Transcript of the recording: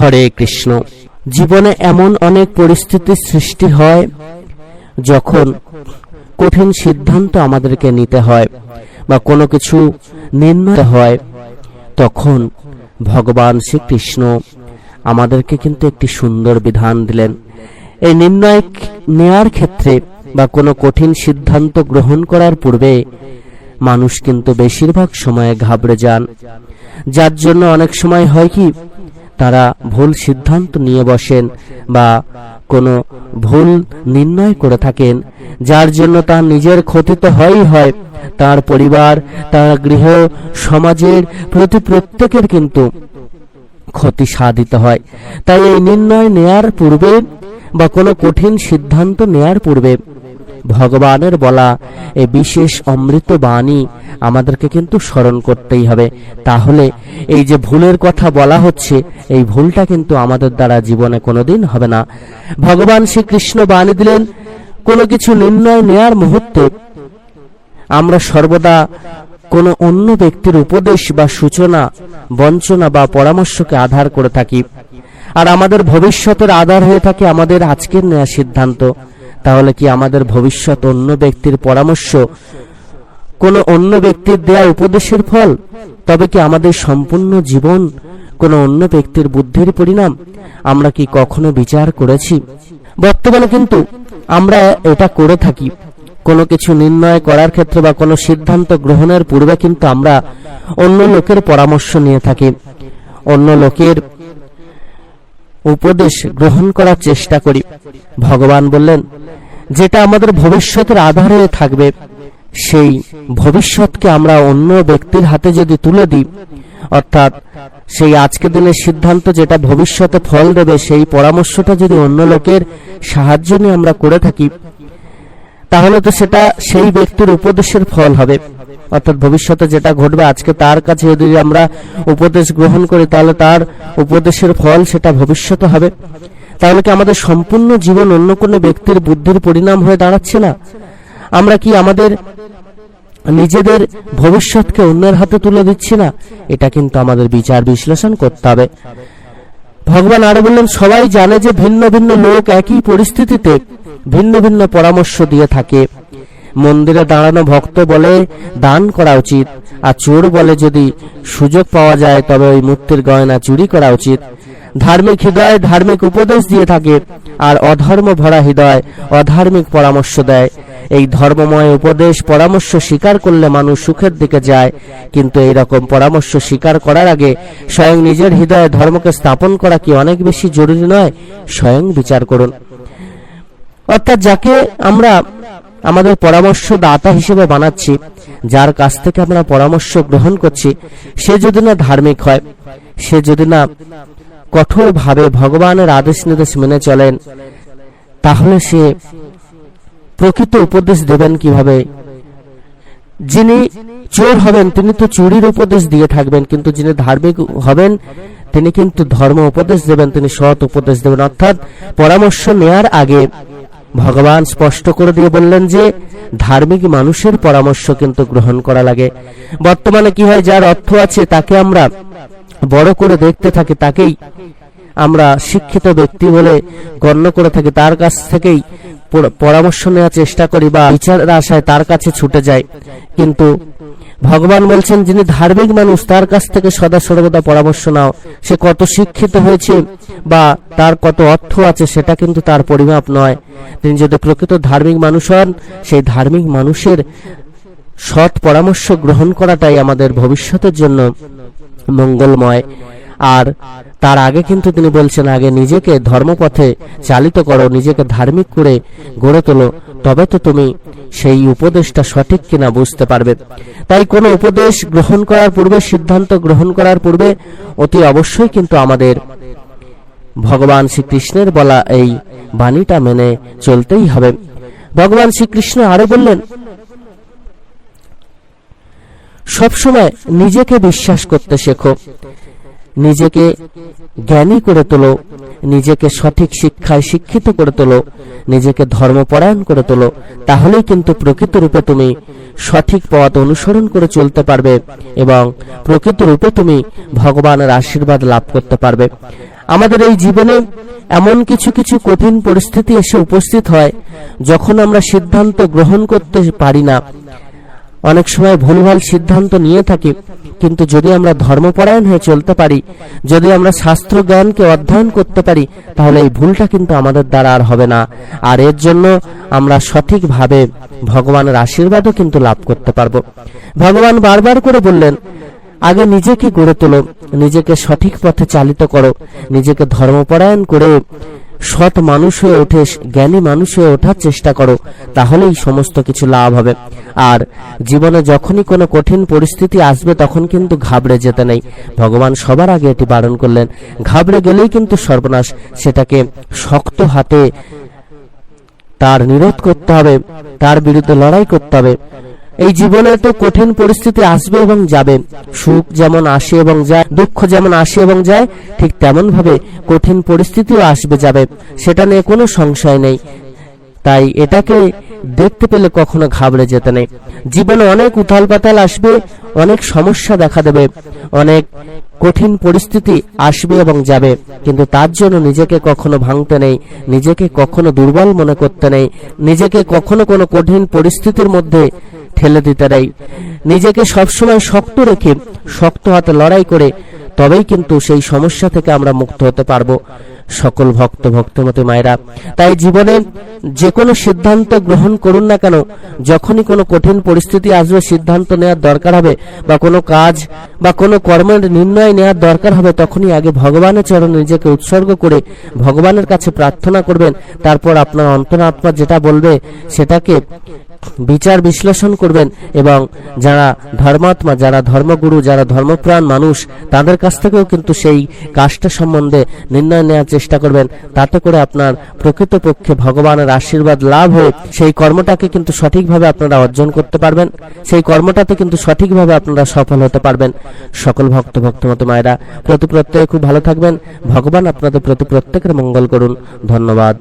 হরে কৃষ্ণ। জীবনে এমন অনেক পরিস্থিতির সৃষ্টি হয় যখন কঠিন সিদ্ধান্ত আমাদেরকে নিতে হয় বা কোনো কিছু নির্ণয় হয়, তখন ভগবান শ্রীকৃষ্ণ আমাদেরকে কিন্তু একটি সুন্দর বিধান দিলেন। এই নির্ণয় নেয়ার ক্ষেত্রে বা কোনো কঠিন সিদ্ধান্ত গ্রহণ করার পূর্বে মানুষ কিন্তু বেশিরভাগ সময়ে ঘাবড়ে যান। যার জন্য অনেক সময় হয় কি তারা ভুল সিদ্ধান্ত নিয়ে বসেন বা কোনো ভুল নির্ণয় করে থাকেন, যার জন্য তার নিজের ক্ষতি তো হয়ই হয়। তার পরিবার, তার গৃহ, সমাজের প্রতি প্রত্যেকের কিন্তু ক্ষতি সাধিত হয়। তাই এই নির্ণয় নেয়ার পূর্বে বা কোনো কঠিন সিদ্ধান্ত নেয়ার পূর্বে ভগবানের বলা এই বিশেষ অমৃত বাণী আমাদেরকে কিন্তু স্মরণ করতেই হবে। তাহলে এই যে ভুলের কথা বলা হচ্ছে, এই ভুলটা কিন্তু আমাদের দ্বারা জীবনে কোনোদিন হবে না। ভগবান শ্রীকৃষ্ণ বাণী দিলেন, কোনো কিছু নির্ণয় নেয়ার মুহূর্তে আমরা সর্বদা কোনো অন্য ব্যক্তির উপদেশ বা সূচনা, বঞ্চনা বা পরামর্শকে আধার করে থাকি। আর আমাদের ভবিষ্যতের আধার হয়ে থাকে আমাদের আজকের নেওয়া সিদ্ধান্ত। তাহলে কি আমাদের ভবিষ্যৎ অন্য ব্যক্তির পরামর্শ? কোনো অন্য ব্যক্তির দেয়া উপদেশের ফল? তবে কি আমাদের সম্পূর্ণ জীবন কোনো অন্য ব্যক্তির বুদ্ধির পরিণাম? আমরা কি কখনো বিচার করেছি? বর্তমানে কিন্তু আমরা এটা করে থাকি। কোনো কিছু নির্ণয় করার ক্ষেত্রে বা কোনো সিদ্ধান্ত গ্রহণের পূর্বে কিন্তু আমরা অন্য লোকের পরামর্শ নিয়ে থাকি। অন্য লোকের উপদেশ গ্রহণ করার চেষ্টা করি। ভগবান বললেন যেটা আমাদের ভবিষ্যতের আধার হয়ে থাকবে, সেই ভবিষ্যৎকে আমরা অন্য ব্যক্তির হাতে যদি তুলে দিই, অর্থাৎ সেই আজকে দিনের সিদ্ধান্ত যেটা ভবিষ্যতে ফল দেবে, সেই পরামর্শটা যদি অন্য লোকের সাহায্য নিয়ে আমরা করে থাকি, তাহলে তো সেটা সেই ব্যক্তির উপদেশের ফল হবে। অর্থাৎ ভবিষ্যতে যেটা ঘটবে, আজকে তার কাছে যদি আমরা উপদেশ গ্রহণ করি, তাহলে তার উপদেশের ফল সেটা ভবিষ্যতে হবে। তাহলে কি আমাদের সম্পূর্ণ জীবন অন্য কোনো ব্যক্তির বুদ্ধির পরিণাম হয়ে দাঁড়াচ্ছে না? আমরা কি আমাদের নিজেদের ভবিষ্যৎকে অন্যের হাতে তুলে দিচ্ছি না? এটা কিন্তু আমাদের বিচার বিশ্লেষণ করতে হবে। ভগবান আরও বললেন, সবাই জানে যে ভিন্ন ভিন্ন লোক একই পরিস্থিতিতে ভিন্ন ভিন্ন পরামর্শ দিয়ে থাকে। মন্দিরে দাঁড়ানো ভক্ত বলে, দান করা উচিত। আর চোর বলে, যদি সুযোগ পাওয়া যায়, তবে ওই মূর্তির গয়না চুরি করা উচিত। ধার্মিক হৃদয় ধার্মিক উপদেশ দিয়ে থাকে আর অধর্ম ভরা হৃদয় অধার্মিক পরামর্শ দেয়। এই ধর্মময় উপদেশ পরামর্শ স্বীকার করলে মানুষ সুখের দিকে যায়। কিন্তু এই রকম পরামর্শ স্বীকার করার আগে স্বয়ং নিজের হৃদয়ে ধর্মকে স্থাপন করা কি অনেক বেশি জরুরি নয়? স্বয়ং বিচার করুন। অর্থাৎ যাকে আমরা আমাদের পরামর্শ দাতা হিসেবে বানাচ্ছি, যার কাছ থেকে আমরা পরামর্শ গ্রহণ করছি, সে যদি না ধার্মিক হয়, সে যদি না কঠোরভাবে ভগবানের আদেশ নির্দেশ মেনে চলেন, তাহলে সে প্রকৃত উপদেশ দেবেন কীভাবে? যিনি চোর হবেন, তিনি তো চুরির উপদেশ দিয়ে থাকবেন, কিন্তু যিনি ধার্মিক হবেন, তিনি কিন্তু ধর্ম উপদেশ দেবেন, তিনি সৎ উপদেশ দেবেন। অর্থাৎ পরামর্শ নেয়ার আগে ভগবান স্পষ্ট করে দিয়ে বললেন যে, ধার্মিক মানুষের পরামর্শ কিন্তু গ্রহণ করা লাগে। বর্তমানে কি হয়, যার অর্থ আছে তাকে আমরা বড় করে দেখতে থাকি তাকেই আমরা শিক্ষিত ব্যক্তি বলে গণ্য করে থাকি। তার কাছ থেকেই পরামর্শ নেওয়ার চেষ্টা করি বা বিচারের আশায় তার কাছে ছুটে যাই। কিন্তু ভগবান বলছেন, যিনি ধার্মিক মানুষ, তার কাছ থেকে সদা সর্বদা পরামর্শ নাও। সে কত শিক্ষিত হয়েছে বা তার কত অর্থ আছে, সেটা কিন্তু তার পরিমাপ নয়। তিনি যদি প্রকৃত ধার্মিক মানুষ হন, সেই ধার্মিক মানুষের সৎ পরামর্শ গ্রহণ করাটাই আমাদের ভবিষ্যতের জন্য মঙ্গলময়। আর তার আগে কিন্তু তিনি বলছেন, আগে নিজেকে ধর্মপথে চালিত করো, নিজেকে ধার্মিক করে গড়ে তোলো। তবে তো তুমি সেই উপদেশটা সঠিক কিনা বুঝতে পারবে। তাই কোনো উপদেশ গ্রহণ করার পূর্বে, সিদ্ধান্ত গ্রহণ করার পূর্বে অতি অবশ্যই কিন্তু আমাদের ভগবান শ্রীকৃষ্ণের বলা এই বাণীটা মেনে চলতেই হবে। ভগবান শ্রীকৃষ্ণ আরও বললেন সবসময় নিজেকে বিশ্বাস করতে শেখো। নিজেকে জ্ঞানী করে তোলো। নিজেকে সঠিক শিক্ষায় শিক্ষিত করে তোলো। নিজেকে ধর্মপরায়ণ করে তোলো। তাহলেই কিন্তু প্রকৃত রূপে তুমি সঠিক পথ অনুসরণ করে চলতে পারবে এবং প্রকৃত রূপে তুমি ভগবানের আশীর্বাদ লাভ করতে পারবে। আমাদের এই জীবনে এমন কিছু কিছু কঠিন পরিস্থিতি এসে উপস্থিত হয়, যখন আমরা সিদ্ধান্ত গ্রহণ করতে পারি না। অনেক সময় ভুলভাল সিদ্ধান্ত নিয়ে থাকি, কিন্তু যদি আমরা ধর্মপরায়ণ হয়ে চলতে পারি, যদি আমরা শাস্ত্র জ্ঞানকে অধ্যয়ন করতে পারি, তাহলে এই ভুলটা কিন্তু আমাদের দ্বারা আর হবে না। আর এর জন্য আমরা সঠিকভাবে ভগবানের আশীর্বাদও কিন্তু লাভ করতে পারব। ভগবান বারবার করে বললেন, আগে নিজেকে গড়ে তোলো, নিজেকে সঠিক পথে চালিত করো, নিজেকে ধর্মপরায়ণ করে সৎ মানুষ হয়ে ওঠে জ্ঞানী মানুষ হয়ে ওঠার চেষ্টা করো, তাহলেই সমস্ত কিছু লাভ হবে। আর জীবনে যখনই কোনো কঠিন পরিস্থিতি আসবে, তখন কিন্তু ঘাবড়ে যেতে নেই। ভগবান সবার আগে এটি বারণ করলেন। ঘাবড়ে গেলেই কিন্তু সর্বনাশ, সেটাকে শক্ত হাতে তার নিরোধ করতে হবে, তার বিরুদ্ধে লড়াই করতে হবে। এই জীবনে তো কঠিন পরিস্থিতি আসবে এবং যাবে। সুখ যেমন আসে এবং যায়, দুঃখ যেমন আসে এবং যায়, ঠিক তেমন ভাবে কঠিন পরিস্থিতিও আসবে, যাবে। সেটা নিয়ে কোনো সংশয় নেই। তাই এটাকে দেখতে পেলে কখনো ঘাবড়ে যেতে নেই। জীবনে অনেক উথাল পাতাল আসবে, অনেক সমস্যা দেখা দেবে, অনেক কঠিন পরিস্থিতি আসবে এবং যাবে। কিন্তু তার জন্য নিজেকে কখনো ভাঙতে নেই, নিজেকে কখনো দুর্বল মনে করতে নেই, নিজেকে কখনো কোনো কঠিন পরিস্থিতির মধ্যে ঠেলে দিতে নেই নিজেকে সবসময় শক্ত রেখে শক্ত হাতে লড়াই করে তবেই কিন্তু সেই সমস্যা থেকে আমরা মুক্ত হতে পারব। সকল ভক্ত, ভক্তমতী মায়েরা, তাই জীবনে যে কোনো সিদ্ধান্ত গ্রহণ করুন না কেন, যখনই কোনো কঠিন পরিস্থিতি আসবে, সিদ্ধান্ত নেওয়ার দরকার হবে, বা কোনো কাজ বা কোনো কর্মের নির্ণয় নেওয়ার দরকার হবে, তখনই আগে ভগবানের চরণে নিজেকে উৎসর্গ করে ভগবানের কাছে প্রার্থনা করবেন। তারপর আপনার অন্তরাত্মা যেটা বলবে, সেটাকে বিচার বিশ্লেষণ করবেন এবং যারা ধর্মাত্মা, যারা ধর্মগুরু, যারা ধর্মপ্রাণ মানুষ, তাদের কাছ থেকেও কিন্তু সেই কাজটা সম্বন্ধে নির্ণয় নেওয়ার চেষ্টা করবেন। তাতে করে আপনার প্রকৃতপক্ষে ভগবানের আশীর্বাদ লাভ হয়ে সেই কর্মটাকে কিন্তু সঠিকভাবে আপনারা অর্জন করতে পারবেন। সেই কর্মটাতে কিন্তু সঠিকভাবে আপনারা সফল হতে পারবেন। সকল ভক্ত, ভক্তমত মায়েরা, প্রতি প্রত্যেকে খুব ভালো থাকবেন। ভগবান আপনাদের প্রতি প্রত্যেকের মঙ্গল করুন। ধন্যবাদ।